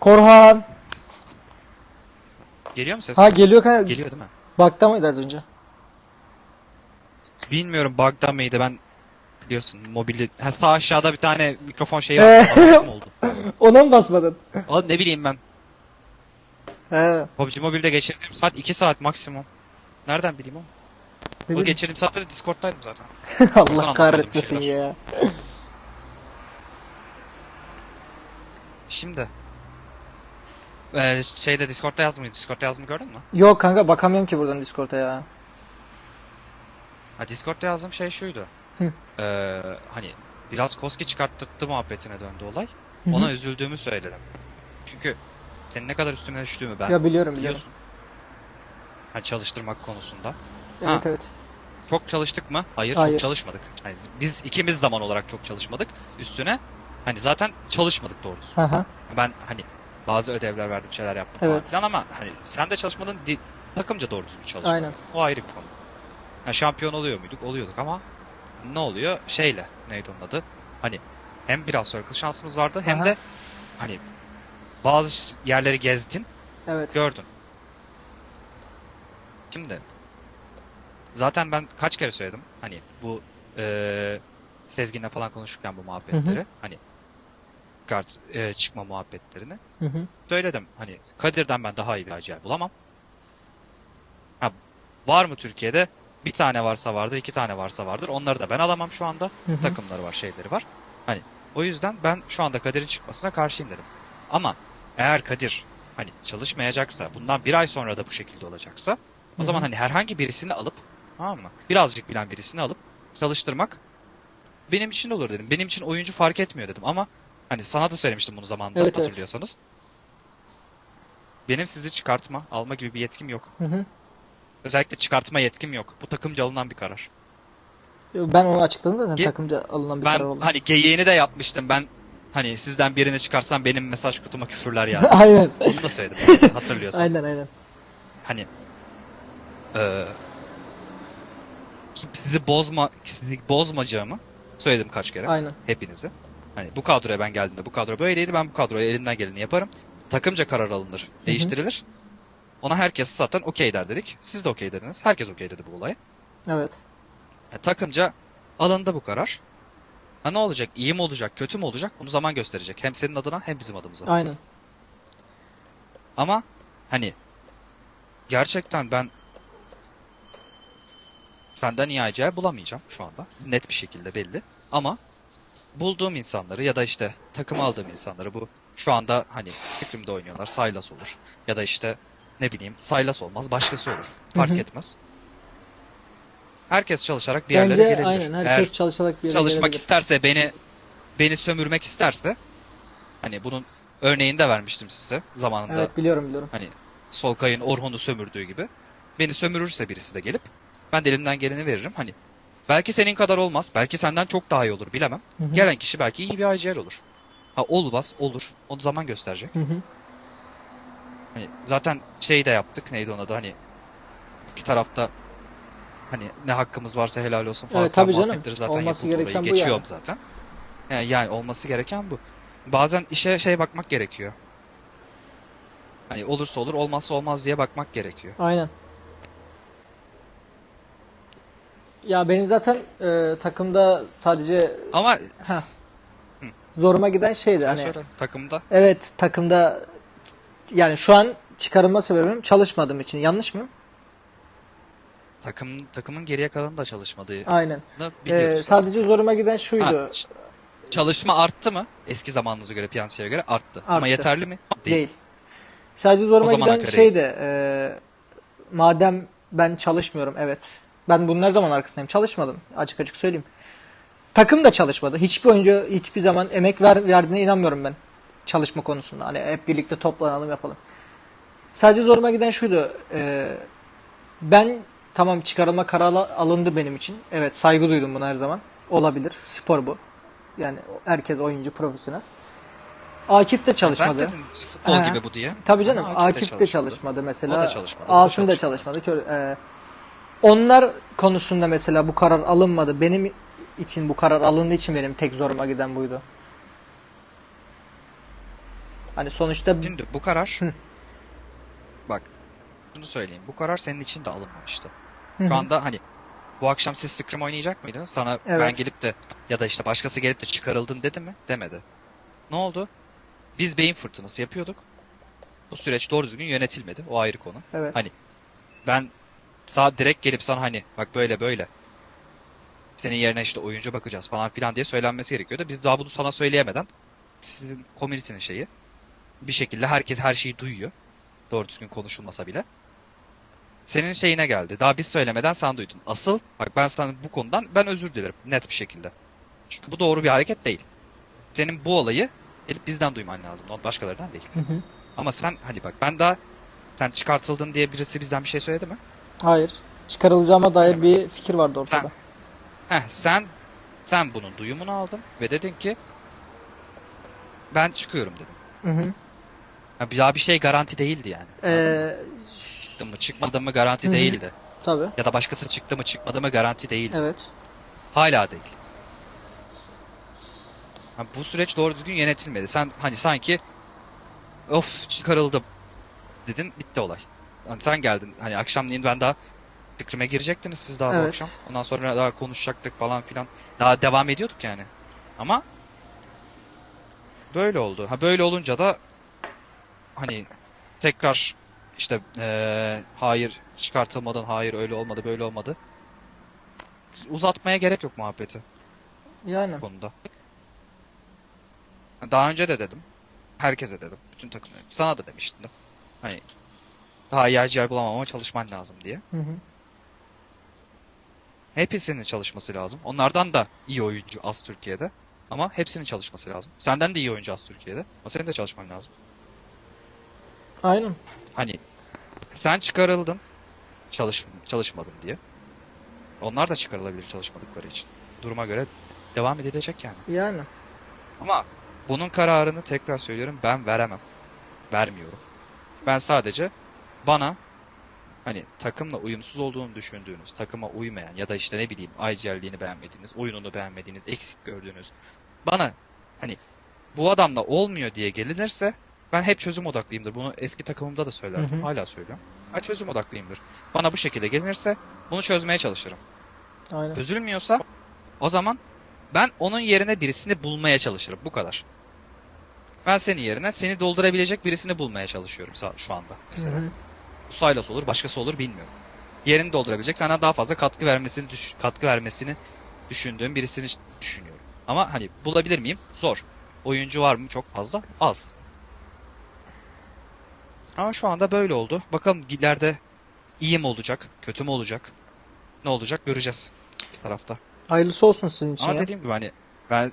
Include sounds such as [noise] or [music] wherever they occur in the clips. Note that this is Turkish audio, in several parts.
Korhan. Geliyor mu ses? Ha geliyor kanka. Geliyor değil mi? Bakta mıydı az önce? Bilmiyorum bug'da mıydı ben biliyorsun mobilde ha, sağ aşağıda bir tane mikrofon şeyi Ee. var. Anlattım [laughs] oldu. Ona mı basmadın? O ne bileyim ben. He. PUBG Mobile'de geçirdiğim saat 2 saat maksimum. Nereden bileyim o? Ne O bileyim. geçirdiğim saatte de Discord'daydım zaten. [laughs] Allah anlatıyordum kahretmesin bir ya. Şimdi. Ee, şeyde Discord'da yazmıyor. Discord'da yazdığımı gördün mü? Yok kanka bakamıyorum ki buradan Discord'a ya. Ha Discord'da yazdığım şey şuydu. Hı. Ee, hani biraz Koski çıkarttırdı muhabbetine döndü olay. Hı hı. Ona üzüldüğümü söyledim. Çünkü senin ne kadar üstüme düştüğümü ben Ya biliyorum biliyorum. biliyorsun. Hani çalıştırmak konusunda. Evet Ha. evet. Çok çalıştık mı? Hayır, Hayır. çok çalışmadık. Yani biz ikimiz zaman olarak çok çalışmadık. Üstüne hani zaten çalışmadık doğrusu. Hı. Ben hani bazı ödevler verdim, şeyler yaptım falan Evet. filan ama hani sen de çalışmadın, takımca doğru düzgün çalışmadın. Aynen. O ayrı bir konu. Ha, şampiyon oluyor muyduk? Oluyorduk ama ne oluyor? Şeyle, neydi onun adı? Hani hem biraz circle şansımız vardı hem Aha. de hani bazı yerleri gezdin, Evet. gördün. Şimdi zaten ben kaç kere söyledim hani bu eee Sezgin'le falan konuşurken bu muhabbetleri hani kart eee, çıkma muhabbetlerini Hı hı. söyledim. Hani Kadir'den ben daha iyi bir acayip bulamam. Ha, var mı Türkiye'de? Bir tane varsa vardır, iki tane varsa vardır. Onları da ben alamam şu anda. Hı hı. Takımları var, şeyleri var. Hani o yüzden ben şu anda Kadir'in çıkmasına karşıyım dedim. Ama eğer Kadir hani çalışmayacaksa, bundan bir ay sonra da bu şekilde olacaksa, o zaman hani herhangi birisini alıp, tamam mı? Birazcık bilen birisini alıp çalıştırmak benim için olur dedim. Benim için oyuncu fark etmiyor dedim ama hani sana da söylemiştim bunu zamanında Evet, evet. hatırlıyorsanız. Benim sizi çıkartma, alma gibi bir yetkim yok. Hı hı. Özellikle çıkartma yetkim yok. Bu takımca alınan bir karar. Ben onu açıkladım da Ge- takımca alınan bir ben karar oldu. hani geyiğini de yapmıştım. Ben hani sizden birini çıkarsam benim mesaj kutuma küfürler yani. [laughs] aynen. Onu da söyledim aslında, [laughs] hatırlıyorsan. Aynen aynen. Hani eee, sizi bozma sizi bozmayacağımı söyledim kaç kere. Aynen. hepinizi. Hani bu kadroya ben geldiğimde bu kadro böyleydi. Ben bu kadroya elimden geleni yaparım. Takımca karar alınır. Değiştirilir. Ona herkes zaten okey der dedik. Siz de okey dediniz. Herkes okey dedi bu olaya. Evet. Yani takımca alındı bu karar. Ha ne olacak? İyi mi olacak? Kötü mü olacak? Bunu zaman gösterecek. Hem senin adına hem bizim adımıza. Aynen. Ama hani gerçekten ben senden iyi ayacağı bulamayacağım şu anda. Net bir şekilde belli. Ama bulduğum insanları ya da işte takım aldığım insanları bu şu anda hani Scrim'de oynuyorlar. Sylas olur. Ya da işte ne bileyim Sylas olmaz. Başkası olur. Fark Hı hı. etmez. Herkes çalışarak bir yerlere Bence gelebilir. aynen Eğer herkes çalışarak bir yere çalışmak gelebilir. isterse beni beni sömürmek isterse hani bunun örneğini de vermiştim size zamanında Evet biliyorum biliyorum. hani Solkay'ın Orhun'u sömürdüğü gibi beni sömürürse birisi de gelip ben de elimden geleni veririm hani belki senin kadar olmaz belki senden çok daha iyi olur bilemem Hı hı. gelen kişi belki iyi bir IGL olur ha olmaz olur onu zaman gösterecek Hı hı. hani zaten şey de yaptık neydi ona da hani iki tarafta hani ne hakkımız varsa helal olsun falan Evet, tabii canım. zaten Olması gereken bu geçiyorum yani. zaten. Yani, yani olması gereken bu. Bazen işe şey bakmak gerekiyor. Hani olursa olur, olmazsa olmaz diye bakmak gerekiyor. Aynen. Ya benim zaten e, takımda sadece Ama heh, zoruma giden şeydi hani takımda evet takımda yani şu an çıkarılma sebebim çalışmadığım için yanlış mı? takım takımın geriye kalanı da çalışmadığını Aynen. biliyoruz. E, sadece zoruma giden Ha, şuydu. ç- çalışma arttı mı? Eski zamanınıza göre, piyasaya göre arttı. Ama Arttı. yeterli mi? Değil. Sadece zoruma O zamana giden göre şey de e, madem ben çalışmıyorum evet. Ben bunun her zaman arkasındayım. Çalışmadım. Açık açık söyleyeyim. Takım da çalışmadı. Hiçbir oyuncu hiçbir zaman emek ver, verdiğine inanmıyorum ben. Çalışma konusunda. Hani hep birlikte toplanalım yapalım. Sadece zoruma giden şuydu. e, ben tamam çıkarılma kararı alındı benim için. Evet saygı duydum buna her zaman. Olabilir. Spor bu. Yani herkes oyuncu profesyonel. Akif de Sen çalışmadı. dedin futbol Ha. gibi bu diye. Tabii canım Ama Akif, de çalışmadı. çalışmadı mesela. O da çalışmadı, Asım da çalışmadı. çalışmadı. Kör- e, onlar konusunda mesela bu karar alınmadı. Benim için bu karar alındığı için benim tek zoruma giden buydu. Hani sonuçta Şimdi bu karar Hı. bak şunu söyleyeyim. Bu karar senin için de alınmamıştı. Hı hı. Şu anda hani bu akşam siz Scrim oynayacak mıydınız? Sana ben Evet. gelip de ya da işte başkası gelip de çıkarıldın dedi mi? Demedi. Ne oldu? Biz beyin fırtınası yapıyorduk. Bu süreç doğru düzgün yönetilmedi. O ayrı konu. evet. Hani ben sağ direkt gelip sana hani bak böyle böyle senin yerine işte oyuncu bakacağız falan filan diye söylenmesi gerekiyordu. Biz daha bunu sana söyleyemeden sizin community'nin şeyi bir şekilde herkes her şeyi duyuyor. Doğru düzgün konuşulmasa bile. Senin şeyine geldi. Daha biz söylemeden sen duydun. Asıl bak ben sana bu konudan ben özür dilerim net bir şekilde. Çünkü bu doğru bir hareket değil. Senin bu olayı gelip bizden duyman lazım. Başkalarından değil. Hı hı. Ama sen hani bak ben daha sen çıkartıldın diye birisi bizden bir şey söyledi mi? Hayır. Çıkarılacağıma dair bir fikir vardı ortada. Sen Heh, sen sen bunun duyumunu aldın ve dedin ki ben çıkıyorum dedin. Hı hı. Ha, bir bir şey garanti değildi yani. Ee, Çıktı mı çıkmadı mı garanti Hı hı. değildi. tabii. Ya da başkası çıktı mı çıkmadı mı garanti değildi. Evet. Hala değil. Ha, bu süreç doğru düzgün yönetilmedi. Sen hani sanki of çıkarıldım dedin bitti olay. Hani sen geldin hani akşamleyin ben daha Scrim'e girecektiniz siz daha bu Evet. akşam. Ondan sonra daha konuşacaktık falan filan. Daha devam ediyorduk yani. Ama böyle oldu. Ha böyle olunca da hani tekrar işte eee, hayır çıkartılmadan hayır öyle olmadı böyle olmadı. Uzatmaya gerek yok muhabbeti Yani. bu konuda. Daha önce de dedim. Herkese dedim. Bütün takımlara. Sana da demiştim. Hani daha iyi acayip bulamam ama çalışman lazım diye. Hı hı. Hepsinin çalışması lazım. Onlardan da iyi oyuncu az Türkiye'de. Ama hepsinin çalışması lazım. Senden de iyi oyuncu az Türkiye'de. Ama senin de çalışman lazım. Aynen. Hani sen çıkarıldın. Çalış, çalışmadın diye. Onlar da çıkarılabilir çalışmadıkları için. Duruma göre devam edilecek yani. Yani. Ama bunun kararını tekrar söylüyorum ben veremem. Vermiyorum. Ben sadece bana hani takımla uyumsuz olduğunu düşündüğünüz, takıma uymayan ya da işte ne bileyim IGL'liğini beğenmediğiniz, oyununu beğenmediğiniz, eksik gördüğünüz bana hani bu adamla olmuyor diye gelinirse ben hep çözüm odaklıyımdır. Bunu eski takımımda da söylerdim. Hı hı. Hala söylüyorum. Ben çözüm odaklıyımdır. Bana bu şekilde gelinirse bunu çözmeye çalışırım. Aynen. Çözülmüyorsa o zaman ben onun yerine birisini bulmaya çalışırım. Bu kadar. Ben senin yerine seni doldurabilecek birisini bulmaya çalışıyorum şu anda. Hı Mesela. hı. Bu Silas olur, başkası olur bilmiyorum. Yerini doldurabilecek, senden daha fazla katkı vermesini düş- katkı vermesini düşündüğüm birisini düşünüyorum. Ama hani bulabilir miyim? Zor. Oyuncu var mı? Çok fazla. Az. Ama şu anda böyle oldu. Bakalım ileride iyi mi olacak, kötü mü olacak? Ne olacak göreceğiz bir tarafta. Hayırlısı olsun sizin için Ama ya. dediğim gibi hani ben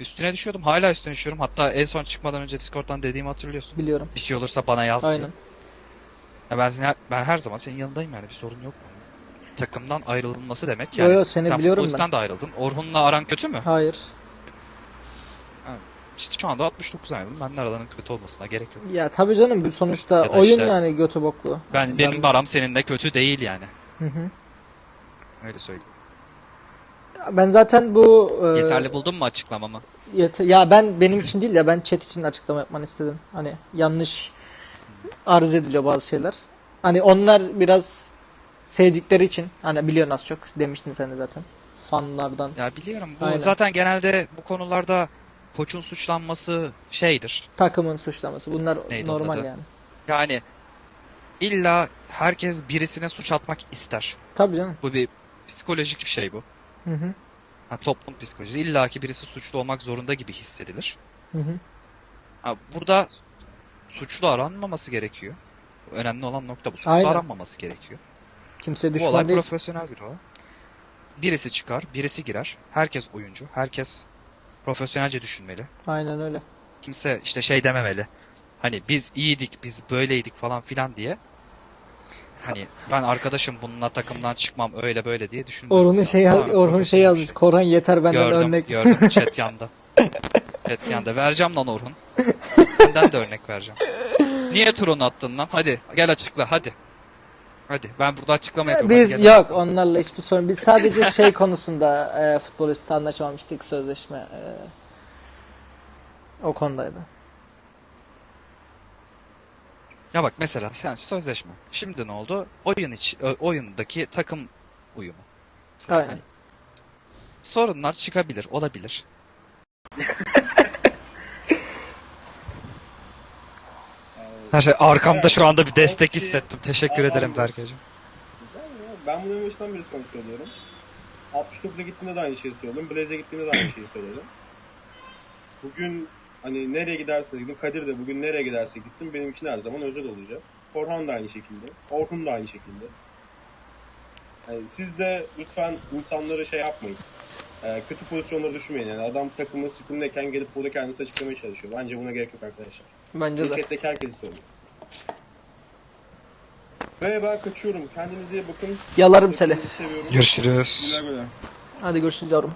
üstüne düşüyordum. Hala üstüne düşüyorum. Hatta en son çıkmadan önce Discord'dan dediğimi hatırlıyorsun. Biliyorum. Bir şey olursa bana yaz. Aynen. Ya ben, seni- ben her zaman senin yanındayım yani bir sorun yok. Takımdan ayrılması demek Yo yani. yo seni sen biliyorum ben. futbolisten de ayrıldın. Orhun'la aran kötü mü? Hayır. İşte şu anda 69 ayrıldım. Benimle aralarının kötü olmasına gerek yok. Ya tabii canım bu sonuçta Ya da oyun işte- yani götü boklu. Ben benim aram seninle kötü değil yani. Hı hı. Öyle söyleyeyim. Ben zaten bu e, Yeterli buldun mu açıklamamı? yete- ya ben benim için değil ya ben chat için açıklama yapmanı istedim. Hani yanlış arz ediliyor bazı şeyler. Hani onlar biraz sevdikleri için hani biliyorsun az çok demiştin sen de zaten fanlardan. Ya biliyorum bu Aynen. zaten genelde bu konularda koçun suçlanması şeydir. Takımın suçlaması. Bunlar Neydi onun normal adı? yani. Yani illa herkes birisine suç atmak ister. Tabii canım. Bu bir psikolojik bir şey bu. Hı hı. Ha, toplum psikolojisi. İlla ki birisi suçlu olmak zorunda gibi hissedilir. Hı hı. Ha, burada suçlu aranmaması gerekiyor. Önemli olan nokta bu. Suçlu Aynen. aranmaması gerekiyor. Kimse Bu düşman olay değil. profesyonel bir olay. Birisi çıkar, birisi girer. Herkes oyuncu, herkes profesyonelce düşünmeli. Aynen öyle. Kimse işte şey dememeli. Hani biz iyiydik, biz böyleydik falan filan diye. Hani ben arkadaşım bununla takımdan çıkmam öyle böyle diye düşünmüyorum. Orhun şey Orhun şey yazmış. Korhan yeter benden Gördüm, örnek. gördüm. [laughs] Chat yanda. Chat yanda. Vereceğim lan Orhun. Senden de örnek vereceğim. Niye Tron'u attın lan? Hadi gel açıkla hadi. Hadi ben burada açıklama yapıyorum. Biz Hadi yok onlarla hiçbir sorun. Biz sadece [laughs] şey konusunda e, futbolist anlaşamamıştık sözleşme. E, O konudaydı. Ya bak mesela sen sözleşme. Şimdi ne oldu? Oyun iç oyundaki takım uyumu. Mesela Aynen. hani sorunlar çıkabilir, olabilir. [laughs] Her şey arkamda şu anda bir destek hissettim. Teşekkür Aman ederim. Berkeciğim. Güzel ya. Ben bunu en başından beri sana söylüyorum. 69'a gittiğinde de aynı şeyi söyledim. Blaze'e gittiğinde de aynı şeyi söyledim. Bugün hani nereye giderse gidin, Kadir de bugün nereye giderse gitsin benim için her zaman özel olacak. Korhan da aynı şekilde. Orhun da aynı şekilde. Yani siz de lütfen insanları şey yapmayın. Ee, kötü pozisyonlara düşmeyin. Yani adam takımı sıkındayken gelip burada kendisi açıklamaya çalışıyor. Bence buna gerek yok arkadaşlar. Bence de. chatteki herkese söylüyorum. Ve ben kaçıyorum. Kendinize iyi bakın. Yalarım seni. Seviyorum. Görüşürüz. Güle güle. Hadi görüşürüz yavrum.